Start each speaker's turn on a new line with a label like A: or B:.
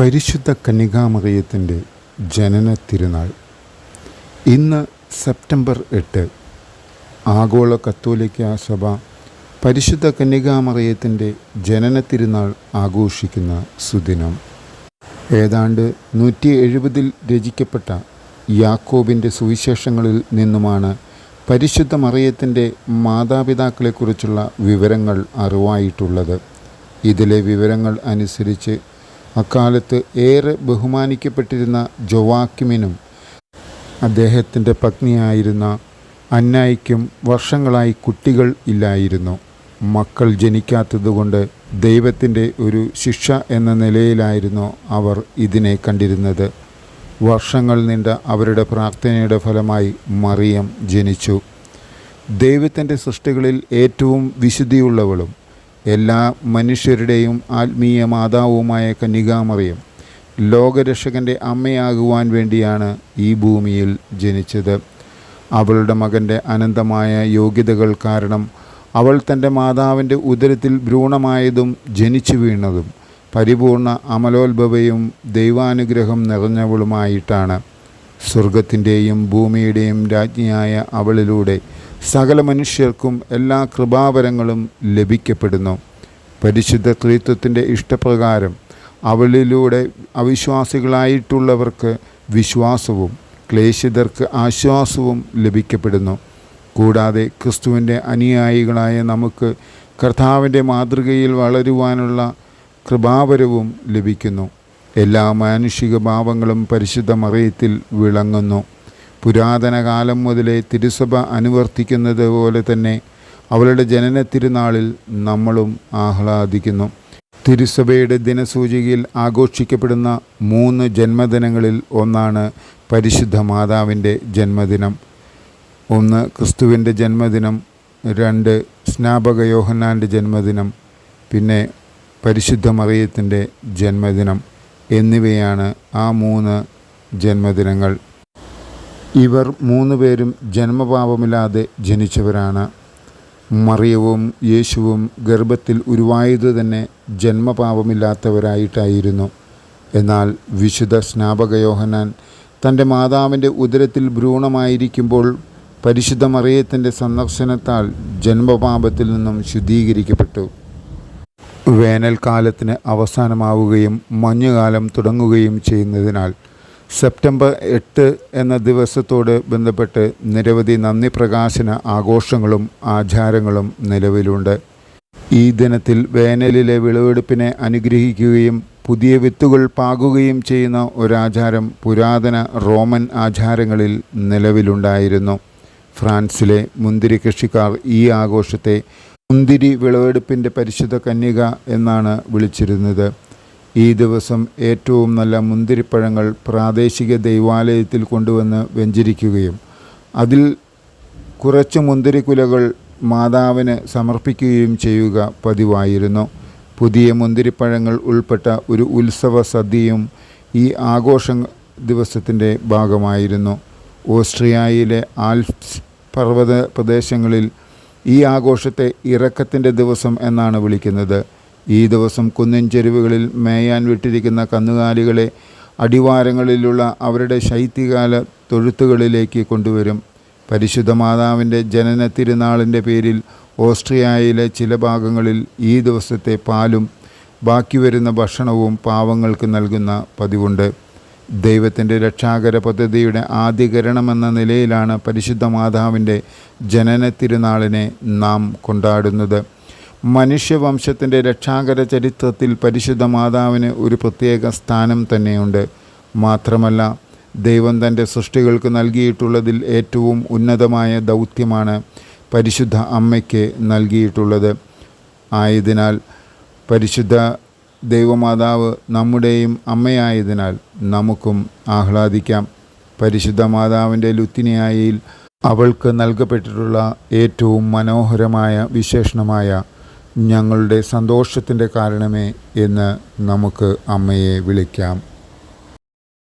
A: പരിശുദ്ധ കന്യകാമറിയത്തിന്റെ ജനന തിരുനാൾ ഇന്ന് സെപ്റ്റംബർ എട്ട് ആഗോള കത്തോലിക്ക സഭ പരിശുദ്ധ കന്യകാമറിയത്തിന്റെ ജനന തിരുനാൾ ആഘോഷിക്കുന്ന സുദിനം. ഏതാണ്ട് നൂറ്റി എഴുപതിൽ രചിക്കപ്പെട്ട യാക്കോബിന്റെ സുവിശേഷങ്ങളിൽ നിന്നുമാണ് പരിശുദ്ധ മറിയത്തിന്റെ മാതാപിതാക്കളെക്കുറിച്ചുള്ള വിവരങ്ങൾ അറിവായിട്ടുള്ളത്. ഇതിലെ വിവരങ്ങൾ അനുസരിച്ച് അക്കാലത്ത് ഏറെ ബഹുമാനിക്കപ്പെട്ടിരുന്ന ജൊവാക്കിമിനും അദ്ദേഹത്തിന്റെ പത്നിയായിരുന്ന അന്നായിക്കും വർഷങ്ങളായി കുട്ടികൾ ഇല്ലായിരുന്നു. മക്കൾ ജനിക്കാത്തതുകൊണ്ട് ദൈവത്തിന്റെ ഒരു ശിക്ഷ എന്ന നിലയിലായിരുന്നു അവർ ഇതിനെ കണ്ടിരുന്നത്. വർഷങ്ങൾ നീണ്ട അവരുടെ പ്രാർത്ഥനയുടെ ഫലമായി മറിയം ജനിച്ചു. ദൈവത്തിന്റെ സൃഷ്ടികളിൽ ഏറ്റവും വിശുദ്ധിയുള്ളവളും എല്ലാ മനുഷ്യരുടെയും ആത്മീയ മാതാവുമായ കന്യകാമറിയം ലോകരക്ഷകന്റെ അമ്മയാകുവാൻ വേണ്ടിയാണ് ഈ ഭൂമിയിൽ ജനിച്ചത്. അവളുടെ മകന്റെ അനന്തമായ യോഗ്യതകൾ കാരണം അവൾ തന്റെ മാതാവിന്റെ ഉദരത്തിൽ ഭ്രൂണമായതും ജനിച്ചു വീണതും പരിപൂർണ അമലോത്ഭവയും ദൈവാനുഗ്രഹം നിറഞ്ഞവളുമായിട്ടാണ്. സ്വർഗത്തിന്റെയും ഭൂമിയുടെയും രാജ്ഞിയായ അവളിലൂടെ സകല മനുഷ്യർക്കും എല്ലാ കൃപാവരങ്ങളും ലഭിക്കപ്പെടുന്നു. പരിശുദ്ധ ത്രിത്വത്തിന്റെ ഇഷ്ടപ്രകാരം അവളിലൂടെ അവിശ്വാസികളായിട്ടുള്ളവർക്ക് വിശ്വാസവും ക്ലേശിതർക്ക് ആശ്വാസവും ലഭിക്കപ്പെടുന്നു. കൂടാതെ ക്രിസ്തുവിന്റെ അനുയായികളായ നമുക്ക് കർത്താവിന്റെ മാതൃകയിൽ വളരുവാനുള്ള കൃപാവരവും ലഭിക്കുന്നു. എല്ലാ മാനുഷിക ഭാവങ്ങളും പരിശുദ്ധ മറിയത്തിൽ വിളങ്ങുന്നു. പുരാതന കാലം മുതലേ തിരുസഭ അനുവർത്തിക്കുന്നത് പോലെ തന്നെ അവളുടെ ജനന തിരുനാളിൽ നമ്മളും ആഹ്ലാദിക്കുന്നു. തിരുസഭയുടെ ദിനസൂചികയിൽ ആഘോഷിക്കപ്പെടുന്ന മൂന്ന് ജന്മദിനങ്ങളിൽ ഒന്നാണ് പരിശുദ്ധ മാതാവിന്റെ ജന്മദിനം. ഒന്ന് ക്രിസ്തുവിന്റെ ജന്മദിനം രണ്ട് സ്നാപക യോഹന്നാന്റെ ജന്മദിനം പിന്നെ പരിശുദ്ധ മറിയത്തിന്റെ ജന്മദിനം. എന്നിവയാണ് ആ മൂന്ന് ജന്മദിനങ്ങൾ. ഇവർ മൂന്ന് പേരും ജന്മപാപമില്ലാതെ ജനിച്ചവരാണ്. മറിയവും യേശുവും ഗർഭത്തിൽ ഉരുവായത് തന്നെ ജന്മപാപമില്ലാത്തവരായിട്ടായിരുന്നു. എന്നാൽ വിശുദ്ധ സ്നാപക യോഹനാൻ തന്റെ മാതാവിന്റെ ഉദരത്തിൽ ഭ്രൂണമായിരിക്കുമ്പോൾ പരിശുദ്ധ മറിയത്തിന്റെ സന്ദർശനത്താൽ ജന്മപാപത്തിൽ നിന്നും ശുദ്ധീകരിക്കപ്പെട്ടു. വേനൽക്കാലത്തിന് അവസാനമാവുകയും മഞ്ഞുകാലം തുടങ്ങുകയും ചെയ്യുന്നതിനാൽ സെപ്റ്റംബർ എട്ട് എന്ന ദിവസത്തോട് ബന്ധപ്പെട്ട് നിരവധി നന്ദി പ്രകാശന ആഘോഷങ്ങളും ആചാരങ്ങളും നിലവിലുണ്ട്. ഈ ദിനത്തിൽ വേനലിലെ വിളവെടുപ്പിനെ അനുഗ്രഹിക്കുകയും പുതിയ വിത്തുകൾ പാകുകയും ചെയ്യുന്ന ഒരാചാരം പുരാതന റോമൻ ആചാരങ്ങളിൽ നിലവിലുണ്ടായിരുന്നു. ഫ്രാൻസിലെ മുന്തിരി കൃഷിക്കാർ ഈ ആഘോഷത്തെ മുന്തിരി വിളവെടുപ്പിന്റെ പരിശുദ്ധ കന്യക എന്നാണ് വിളിച്ചിരുന്നത്. ഈ ദിവസം ഏറ്റവും നല്ല മുന്തിരിപ്പഴങ്ങൾ പ്രാദേശിക ദൈവാലയത്തിൽ കൊണ്ടുവന്ന് വെഞ്ചരിക്കുകയും അതിൽ കുറച്ച് മുന്തിരിക്കുലകൾ മാതാവിന് സമർപ്പിക്കുകയും ചെയ്യുക പതിവായിരുന്നു. പുതിയ മുന്തിരിപ്പഴങ്ങൾ ഉൾപ്പെട്ട ഒരു ഉത്സവ സദ്യയും ഈ ആഘോഷ ദിവസത്തിന്റെ ഭാഗമായിരുന്നു. ഓസ്ട്രിയയിലെ ആൽപ്സ് പർവത പ്രദേശങ്ങളിൽ ഈ ആഘോഷത്തെ ഇറക്കത്തിന്റെ ദിവസം എന്നാണ് വിളിക്കുന്നത്. ഈ ദിവസം കുന്നിൻ ചെരുവുകളിൽ മേയാൻ വിട്ടിരിക്കുന്ന കന്നുകാലികളെ അടിവാരങ്ങളിലുള്ള അവരുടെ ശൈത്യകാല തൊഴുത്തുകളിലേക്ക് കൊണ്ടുവരും. പരിശുദ്ധ മാതാവിന്റെ ജനന തിരുനാളിന്റെ പേരിൽ ഓസ്ട്രിയയിലെ ചില ഭാഗങ്ങളിൽ ഈ ദിവസത്തെ പാലും ബാക്കി വരുന്ന ഭക്ഷണവും പാവങ്ങൾക്ക് നൽകുന്ന പതിവുണ്ട്. ദൈവത്തിന്റെ രക്ഷാകര പദ്ധതിയുടെ ആദ്യകരണമെന്ന നിലയിലാണ് പരിശുദ്ധ മാതാവിന്റെ ജനന തിരുനാളിനെ നാം കൊണ്ടാടുന്നത്. മനുഷ്യവംശത്തിന്റെ രക്ഷാകര ചരിത്രത്തിൽ പരിശുദ്ധ മാതാവിന് ഒരു പ്രത്യേക സ്ഥാനം തന്നെയുണ്ട്. മാത്രമല്ല ദൈവം തന്റെ സൃഷ്ടികൾക്ക് നൽകിയിട്ടുള്ളതിൽ ഏറ്റവും ഉന്നതമായ ദൗത്യമാണ് പരിശുദ്ധ അമ്മയ്ക്ക് നൽകിയിട്ടുള്ളത്. ആയതിനാൽ പരിശുദ്ധ ദൈവമാതാവ് നമ്മുടെയും അമ്മയായതിനാൽ നമുക്കും ആഹ്ലാദിക്കാം. പരിശുദ്ധ മാതാവിന്റെ ലുത്തിനിയായിൽ അവൾക്ക് നൽകപ്പെട്ടിട്ടുള്ള ഏറ്റവും മനോഹരമായ വിശേഷണമായ ഞങ്ങളുടെ സന്തോഷത്തിന്റെ കാരണമേ എന്ന് നമുക്ക് അമ്മയെ വിളിക്കാം.